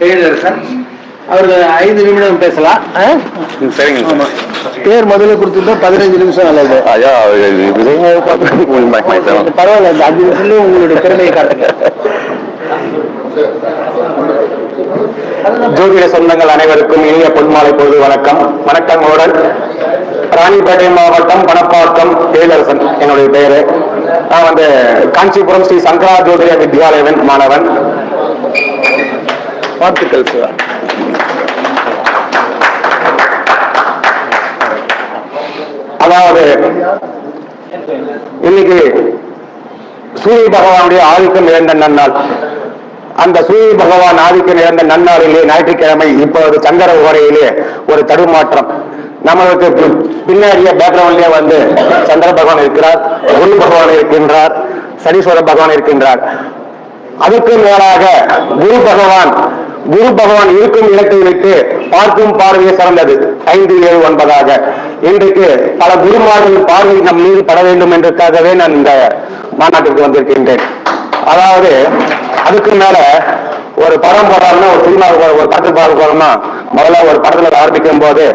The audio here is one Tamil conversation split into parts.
டெய்லர் சார் அவருக்கு ஐந்து நிமிடம் பேசலாம்? சரிங்க ஆமா. பேர் முதல்ல கொடுத்துருந்தா பதினஞ்சு நிமிஷம் நல்லது. ஐயா பரவாயில்ல இந்த அஞ்சு நிமிஷத்துல உங்களுடைய திறமையை காட்டுங்க. ஜோதிட சொந்தங்கள் அனைவருக்கும் இனிய பொன்மாலை பொழுது வணக்கம். வணக்கங்களுடன் ராணிப்பேட்டை மாவட்டம் பணப்பாக்கம் தேலரசன் என்னுடைய பெயரு. நான் வந்து காஞ்சிபுரம் ஸ்ரீ சங்கரா ஜோதிட வித்யாலயவன் மாணவன். வாழ்த்துக்கள் சிவா அதாவது இன்னைக்கு சூரிய பகவானுடைய ஆதிக்கம் இழந்த நன்னாள். அந்த சூரிய பகவான் ஆதிக்கம் இழந்த நன்னாளிலே ஞாயிற்றுக்கிழமை இப்பொழுது சங்கர உரையிலே ஒரு தடுமாற்றம். நம்மளுக்கு பி- பின்னாடியே பேக்ரவுண்ட்லயே வந்து சந்திர பகவான் இருக்கிறார் குரு பகவான் இருக்கின்றார் சனீஸ்வர பகவான் இருக்கின்றார். அதுக்கு மேலாக குரு பகவான் குரு பகவான் இருக்கும் இடத்தை விட்டு பார்க்கும் பார்வையை சிறந்தது. ஐந்து ஏழு ஒன்பதாக. இன்றைக்கு பல குருமார்கள் பார்வை நம் மீது பட வேண்டும் என்றதுக்காகவே நான் இந்த மாநாட்டிற்கு வந்திருக்கின்றேன். அதாவது அதுக்கு மேல ஒரு படம் போடணும்னா ஒரு சினிமா ஒரு படத்து பார்க்க போறோம்னா முதல்ல ஒரு படத்துல ஆரம்பிக்கும் போது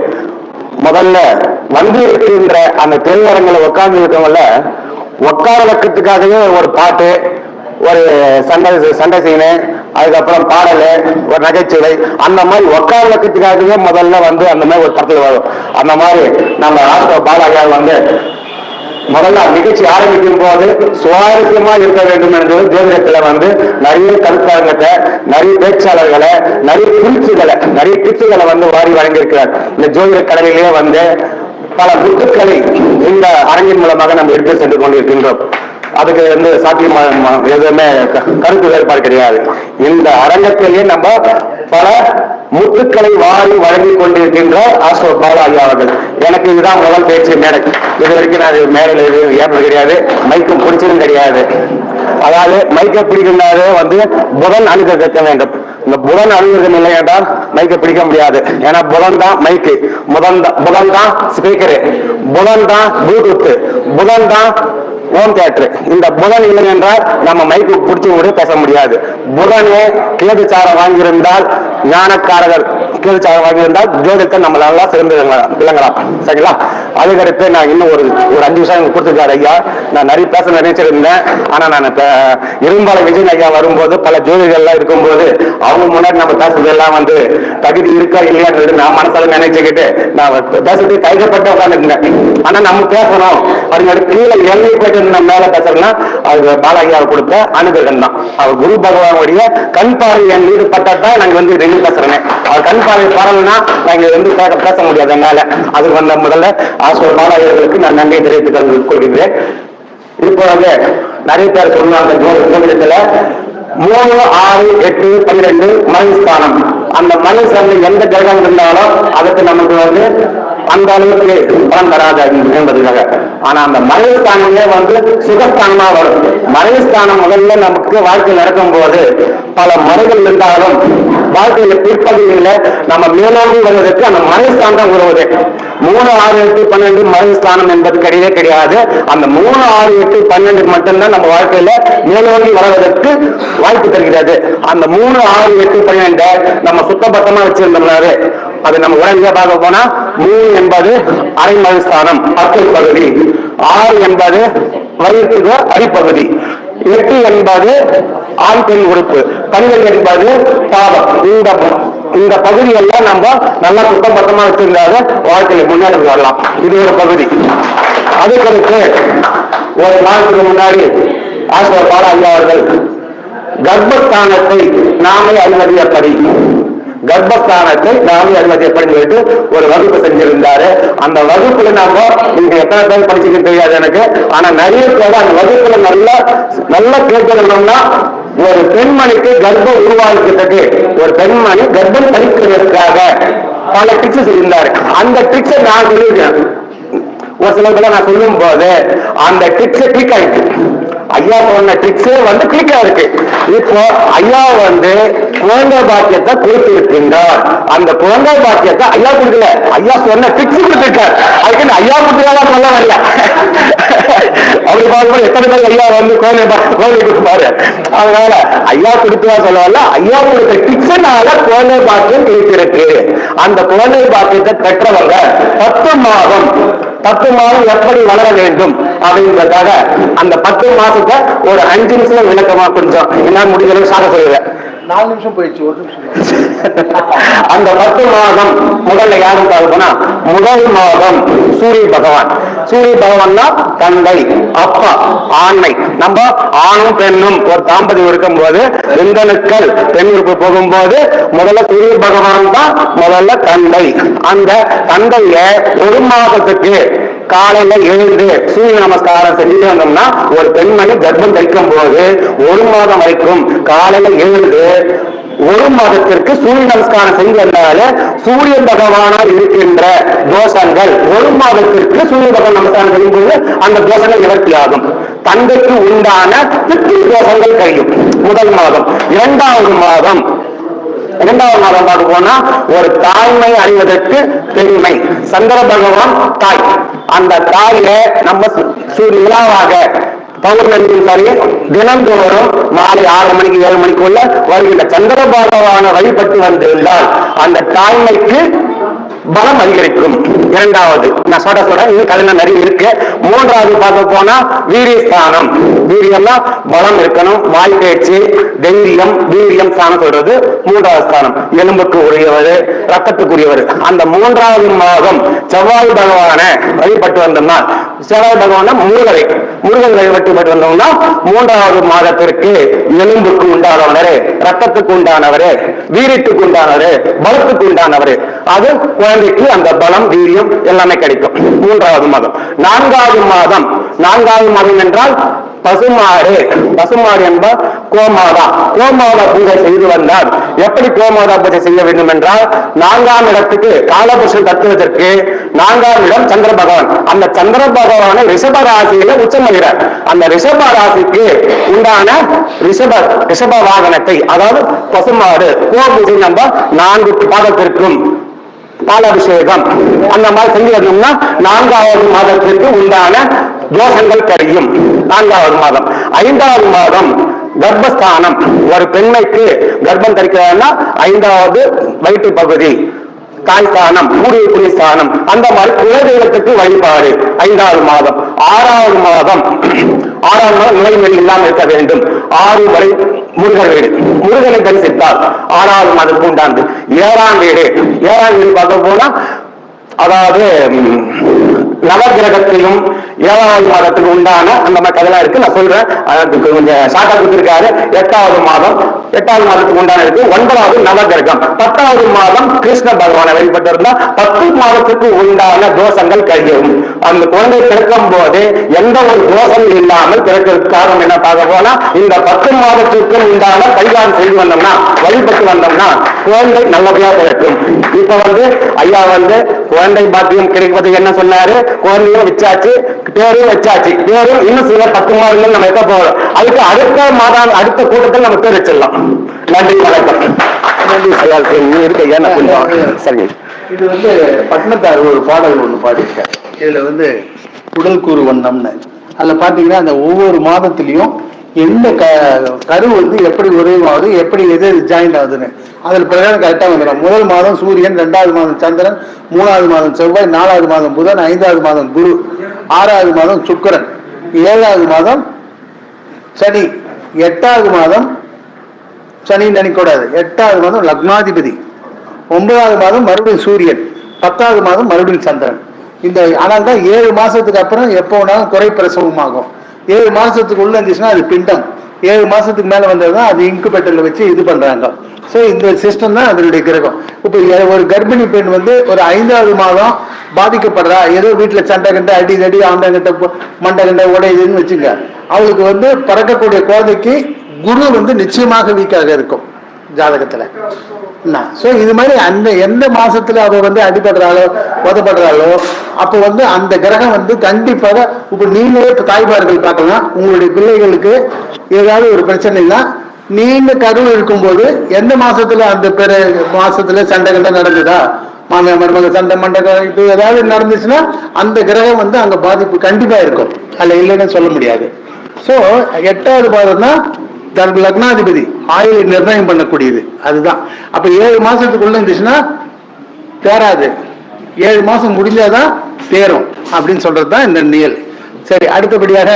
முதல்ல வந்து இருக்கின்ற அந்த திரையரங்களை உட்கார்ந்து இருக்கவங்கள உட்கார வைக்கிறதுக்காகவே ஒரு பாட்டு ஒரு சண்டை சண்டை சீனு அதுக்கப்புறம் பாடல் ஒரு நகைச்சுவை அந்த மாதிரி உட்கார முதல்ல வந்து அந்த மாதிரி ஒரு படத்தில் வரும். அந்த மாதிரி நம்ம ஆஸ்தோ பாலாஜா வந்து முதல்ல நிகழ்ச்சி ஆரம்பிக்கும் போது சுவாரஸ்யமா இருக்க வேண்டும் என்று ஜோதிடத்துல வந்து நிறைய கருத்தரங்கத்தை நிறைய பேச்சாளர்களை நிறைய குறிச்சுகளை நிறைய டிப்ஸுகளை வந்து வாரி வழங்கியிருக்கிறார். இந்த ஜோதிட கடலிலேயே வந்து பல முத்துக்களை இந்த அரங்கின் மூலமாக நம்ம எடுத்து சென்று கொண்டிருக்கின்றோம். அதுக்கு வந்து சாத்தியமான எதுவுமே க- கருத்து வேறுபாடு கிடையாது. இந்த அரங்கத்திலேயே நம்ம பல முத்துக்களை வாரி வழங்கி கொண்டிருக்கின்ற ஆஸ்வ பாலா ஐயா அவர்கள். எனக்கு இதுதான் முதல் பேச்சு மேடை. இது வரைக்கும் நான் மேடையில் எதுவும் ஏறது கிடையாது. மைக்கும் பிடிச்சதும் கிடையாது. அதாவது மைக்கை பிடிக்கின்றாலே வந்து புதன் அனுகிரகிக்க வேண்டும். இந்த புதன் அனுகிரகம் இல்லை என்றால் மைக்கை பிடிக்க முடியாது. ஏன்னா புதன் தான் மைக்கு. புதன் தான் புதன் தான் ஸ்பீக்கரு புதன் தான் ப்ளூடூத் புதன் தான் ஹோம் தியேட்டர் இந்த புதன் இல்லை என்றால் நம்ம மைக்கு பிடிச்சி கூட பேச முடியாது. புதனே கேது சாரம் வாங்கியிருந்தால் ஞானக்காரர்கள் கேது சாரம் வாங்கியிருந்தால் ஜோதிடத்தை நம்ம நல்லா சிறந்து விளங்கலாம். சரிங்களா? அதுக்கடுத்து நான் இன்னும் ஒரு ஒரு அஞ்சு விஷயம் கொடுத்துருக்காரு ஐயா. நான் நிறைய பேச நினைச்சிருந்தேன். ஆனா நான் இப்ப இரும்பாலை விஜய் ஐயா வரும்போது பல ஜோதிகள்லாம் இருக்கும்போது அவங்க முன்னாடி நம்ம பேசுறதெல்லாம் வந்து தகுதி இருக்கா இல்லையான்றது நான் மனசால நினைச்சுக்கிட்டு நான் பேசுறது கைகப்பட்டு உட்காந்துருந்தேன் ஆனா நம்ம பேசணும் அதுக்கு கீழே எல்லை போயிட்டு நம்ம மேல பேசுறேன்னா அது பாலாஜியாவை கொடுத்த அனுகிரகம் தான். அவர் குரு பகவானுடைய கண் பார்வை என் மீது பட்டதான் நாங்க வந்து ரெண்டு பேசுறேன். அவர் கண் பார்வை பரலனா நாங்க வந்து பேச பேச முடியாது என்னால. அதுக்கு வந்த முதல்ல ஆசிரியர் பாலாஜியர்களுக்கு நான் நன்றி தெரிவித்துக் கொள்கிறேன் இப்போ வந்து நிறைய பேர் சொன்னாங்க ஜோதிடத்துல மூணு ஆறு எட்டு பன்னிரெண்டு மனுஸ்தானம். அந்த மனுஷன் எந்த கிரகம் இருந்தாலும் அதுக்கு நமக்கு வந்து அந்த அளவுக்கு பலன் தராது என்பதுக்காக. ஆனா அந்த மறைவுஸ்தானமே வந்து சுகஸ்தானமா வரும். மறைவுஸ்தானம் முதல்ல நமக்கு வாழ்க்கை நடக்கும் போது பல மறைகள் இருந்தாலும் வாழ்க்கையில பிற்பகுதியில நம்ம மேலோங்கி வருவதற்கு அந்த மறைவுஸ்தானம் தான் உதவுது. மூணு ஆறு எட்டு பன்னெண்டு மறைவுஸ்தானம் என்பது கிடையவே கிடையாது. அந்த மூணு ஆறு எட்டு பன்னெண்டு மட்டும்தான் நம்ம வாழ்க்கையில மேலோங்கி வருவதற்கு வாய்ப்பு தருகிறது. அந்த மூணு ஆறு எட்டு பன்னெண்டு நம்ம சுத்தபத்தமா வச்சிருந்தோம்னாவே அது நம்ம உடனடியாக பார்க்க போனா மூணு என்பது அரைமழுஸ்தானம் பத்து பகுதி. ஆறு என்பது வயிற்றுக்கு அடிப்பகுதி. எட்டு என்பது ஆண் பெண் உறுப்பு. பன்னிரண்டு என்பது பாவம். இந்த இந்த பகுதியெல்லாம் நம்ம நல்லா சுத்தபத்தமா வச்சிருந்தாத வாழ்க்கையில முன்னேற்றம் வரலாம். இது ஒரு பகுதி. அதுக்கடுத்து ஒரு நாளுக்கு முன்னாடி ஆசிரியர் பாட அவர்கள் கர்ப்பஸ்தானத்தை நாமே அறிவது கர்ப்பஸ்தானத்தை நாமே அறிவது எப்படின்னு சொல்லிட்டு ஒரு வகுப்பு செஞ்சிருந்தாரு. அந்த வகுப்புல நாம நீங்க எத்தனை பேர் படிச்சுக்க தெரியாது எனக்கு. ஆனா நிறைய பேர் அந்த வகுப்புல நல்லா நல்லா கேட்கணும்னா ஒரு பெண்மணிக்கு கர்ப்பம் உருவாக்கிறதுக்கு ஒரு பெண்மணி கர்ப்பம் படிக்கிறதுக்காக பல டிக்ஸ் இருந்தாரு அந்த டிப்ஸை நான் சொல்லியிருக்கேன். ஒரு சில நான் சொல்லும் போது அந்த ட்ரிக்ஸ் கிளிக் ஆயிடுச்சு. ஐயா சொன்ன ட்ரிக்ஸே வந்து கிளிக் ஆயிருக்கு. இப்போ ஐயா வந்து குழந்தை பாக்கியத்தை கொடுத்திருக்கின்றார். அந்த குழந்தை பாக்கியத்தை ஐயா கொடுக்கல. ஐயா சொன்ன ட்ரிக்ஸ் கொடுத்திருக்கார். அதுக்கு ஐயா கொடுத்தாலும் சொல்ல வரல. அப்படி பார்க்கும்போது எத்தனை பேர் ஐயா வந்து குழந்தை பா- குழந்தை கொடுப்பாரு. அதனால ஐயா கொடுத்ததா சொல்ல வரல ஐயா கொடுத்த டிக்ஸ்னால குழந்தை பாக்கியம் கிடைத்திருக்கு. அந்த குழந்தை பாக்கியத்தை பெற்றவங்க பத்து மாதம் பத்து மாதம் எப்படி வளர வேண்டும் அப்படின்றதுக்காக அந்த பத்து மாசத்தை ஒரு அஞ்சு நிமிஷம் விளக்கமா கொஞ்சம் என்ன முடிஞ்சளவு சாக சொல்லுவேன் நாலு நிமிஷம் போயிடுச்சு ஒரு நிமிஷம் அந்த பத்து மாதம் முதல்ல யாரும் பார்க்கணும்னா முதல் மாதம் சூரிய பகவான். சூரிய பகவான்னா தந்தை அப்பா ஆண்மை. நம்ம ஆணும் பெண்ணும் ஒரு தாம்பதியம் இருக்கும்போது பெண்களுக்கள் பெண் உறுப்பு போகும்போது முதல்ல சூரிய பகவான் தான் முதல்ல தந்தை. அந்த தந்தைய ஒரு மாதத்துக்கு காலையில எழுந்து சூரிய நமஸ்காரம் செஞ்சுட்டு வந்தோம்னா ஒரு பெண்மணி கர்ப்பம் தைக்கும் போது ஒரு மாதம் வரைக்கும் காலையில எழுந்து ஒரு மாதத்திற்கு சூரிய நமஸ்காரம் செய்து வந்தால சூரிய பகவானால் இருக்கின்ற தோஷங்கள் ஒரு மாதத்திற்கு சூரிய பகவான் நமஸ்காரம் செய்யும்போது அந்த தோஷங்கள் நிவர்த்தி ஆகும். தந்தைக்கு உண்டான பித்ரு தோஷங்கள் கழியும். முதல் மாதம். இரண்டாவது மாதம். இரண்டாவது மாதம் பார்க்க போனா ஒரு தாய்மை அறிவதற்கு பெருமை. சந்திர பகவான் தாய். அந்த தாயில நம்ம சு- சு- பௌர்ணமியும் சரி தினந்தோறும் மாலை ஆறு மணிக்கு ஏழு மணிக்குள்ள வருகின்ற சந்திர பகவான வழிபட்டு வந்துள்ளார். அந்த தாய்மைக்கு பலம் அதிகரிக்கும். இரண்டாவது நான் சொல்ற சொல்றேன் இன்னும் கல்யாணம் நிறைய இருக்கு. மூன்றாவது பார்க்க போனா வீரியஸ்தானம். வீரியம்னா பலம் இருக்கணும் வாய் பேச்சு தைரியம் வீரியம் ஸ்தானம் சொல்றது. மூன்றாவது ஸ்தானம் எலும்புக்கு உரியவர் ரத்தத்துக்குரியவர் அந்த மூன்றாவது மாதம் செவ்வாய் பகவான வழிபட்டு வந்தோம்னா செவ்வாய் பகவான முருகரை. முருகன் வழிபட்டு வந்தோம்னா மூன்றாவது மாதத்திற்கு எலும்புக்கு உண்டானவர் ரத்தத்துக்கு உண்டானவர் வீரியத்துக்கு உண்டானவர் பலத்துக்கு உண்டானவர். அது குழந்தைக்கு அந்த பலம் வீரியம் எல்லாமே கிடைக்கும். மூன்றாவது மாதம். நான்காவது மாதம். நான்காவது மாதம் என்றால் பசுமாடு. பசுமாடு என்பார் கோமாதா. கோமாதா பூஜை செய்து வந்தால் எப்படி கோமாதா பூஜை செய்ய வேண்டும் என்றால் நான்காம் இடத்துக்கு காலபுருஷன் தத்துவதற்கு நான்காம் இடம் சந்திர பகவான். அந்த சந்திர பகவானை ரிஷப ராசியில உச்சமடைகிறார் அந்த ரிஷப ராசிக்கு உண்டான ரிஷப ரிஷப வாகனத்தை அதாவது பசுமாடு கோ பூஜை நம்ம நான்கு பாதத்திற்கும் பாலாபிஷேகம் அந்த மாதிரி செஞ்சு நான்காவது மாதத்திற்கு உண்டான தோஷங்கள் கரையும். நான்காவது மாதம். ஐந்தாவது மாதம் கர்ப்பஸ்தானம். ஒரு பெண்மைக்கு கர்ப்பம் தரிக்கிறதுனா ஐந்தாவது வயிற்று பகுதி தாய் ஸ்தானம் கூடிய புண்ணிய ஸ்தானம். அந்த மாதிரி குலதெய்வத்துக்கு வழிபாடு. ஐந்தாவது மாதம். ஆறாவது மாதம் ஆறாவது மாதம் நுழைமொழி இல்லாமல் இருக்க வேண்டும். ஆறு வரை முருகன் வீடு. முருகனை தரிசித்தால் ஆறாவது மாதத்துக்கு உண்டானது. ஏழாம் வீடு. ஏழாம் வீடு பார்க்க போனா அதாவது நவ நவகிரகத்தையும் ஏழாவது மாதத்துக்கு உண்டான அந்த மாதிரி கதைலாம் இருக்கு. நான் சொல்றேன். அதுக்கு கொஞ்சம் ஷார்ட்டா கொடுத்துருக்காரு. எட்டாவது மாதம் எட்டாவது மாதத்துக்கு உண்டான இருக்கு ஒன்பதாவது நவகிரகம் பத்தாவது மாதம் கிருஷ்ண பகவானை வழிபட்டிருந்தா பத்து மாதத்துக்கு உண்டான தோஷங்கள் கழியும். அந்த குழந்தை பிறக்கும் போது எந்த ஒரு தோஷம் இல்லாமல் பிறக்கிறதுக்கு காரணம் என்ன பார்க்க போனா இந்த பத்து மாதத்துக்கு உண்டான பரிகாரம் செய்து வந்தோம்னா வழிபட்டு வந்தோம்னா குழந்தை நல்லபடியா பிறக்கும். இப்ப வந்து ஐயா வந்து குழந்தை பாக்கியம் கிடைப்பது என்ன சொன்னாரு? குழந்தையும் வச்சாச்சு பேரும் வச்சாச்சு. பேரும் இன்னும் சில பத்து மாதங்கள் நம்ம வைக்க போறோம். அதுக்கு அடுத்த மாதம் அடுத்த கூட்டத்தில் நம்ம பேர் வச்சிடலாம். நன்றி வணக்கம். நன்றி இருக்க ஏன்னா கொஞ்சம் சரி. இது வந்து பட்டினத்தார் ஒரு பாடல் ஒன்று பாடியிருக்காரு. இதுல வந்து உடல் கூறு வண்ணம்னு. அதுல பாத்தீங்கன்னா அந்த ஒவ்வொரு மாதத்திலையும் எந்த க கரு வந்து எப்படி ஆகுது எப்படி எது ஜாயிண்ட் ஆகுதுன்னு. அதில் பிரகாரம் கரெக்டாக வந்துடும். முதல் மாதம் சூரியன் ரெண்டாவது மாதம் சந்திரன் மூணாவது மாதம் செவ்வாய் நாலாவது மாதம் புதன் ஐந்தாவது மாதம் குரு ஆறாவது மாதம் சுக்கிரன் ஏழாவது மாதம் சனி எட்டாவது மாதம் சனி நினைக்கூடாது எட்டாவது மாதம் லக்னாதிபதி ஒன்பதாவது மாதம் மறுபடியும் சூரியன் பத்தாவது மாதம் மறுபடியும் சந்திரன். இந்த ஆனால் தான் ஏழு மாதத்துக்கு அப்புறம் எப்போ வேணாலும் குறை பிரசவமாகும் ஏழு மாசத்துக்கு உள்ள இருந்துச்சுன்னா அது பிண்டம். ஏழு மாசத்துக்கு மேல வந்ததுதான் அது இன்குபேட்டர்ல வச்சு இது பண்றாங்க. ஸோ இந்த சிஸ்டம் தான் அதனுடைய கிரகம். இப்போ ஒரு கர்ப்பிணி பெண் வந்து ஒரு ஐந்தாவது மாதம் பாதிக்கப்படுறா. ஏதோ வீட்டுல சண்டை கண்டை அடி தடி ஆண்டை கண்டை மண்டை கண்டை உடையுதுன்னு வச்சுங்க. அவளுக்கு வந்து பறக்கக்கூடிய குழந்தைக்கு குரு வந்து நிச்சயமாக வீக்காக இருக்கும் ஜாதகத்துல. ஸோ இது மாதிரி அந்த எந்த மாசத்துல அவ வந்து அடிபடுறாளோ உதப்படுறாளோ அப்போ வந்து அந்த கிரகம் வந்து கண்டிப்பாக இப்போ நீங்களே இப்போ தாய்மார்கள் பார்க்கலாம். உங்களுடைய பிள்ளைகளுக்கு ஏதாவது ஒரு பிரச்சனைனா நீங்க கருவு இருக்கும்போது எந்த மாசத்துல அந்த பிற மாசத்துல சண்டை கண்டை நடந்ததா? மாமியா மருமக சண்டை மண்டை இப்போ ஏதாவது நடந்துச்சுன்னா அந்த கிரகம் வந்து அங்க பாதிப்பு கண்டிப்பா இருக்கும். அதில் இல்லைன்னு சொல்ல முடியாது. ஸோ எட்டாவது பாதம்னா தன் லக்னாதிபதி ஆயுளை நிர்ணயம் பண்ணக்கூடியது. அதுதான். அப்ப ஏழு மாசத்துக்குள்ள இருந்துச்சுன்னா தேராது ஏழு மாசம் முடிஞ்சாதான் தேரும். அப்படின்னு சொல்றது தான் இந்த நியல். சரி அடுத்தபடியாக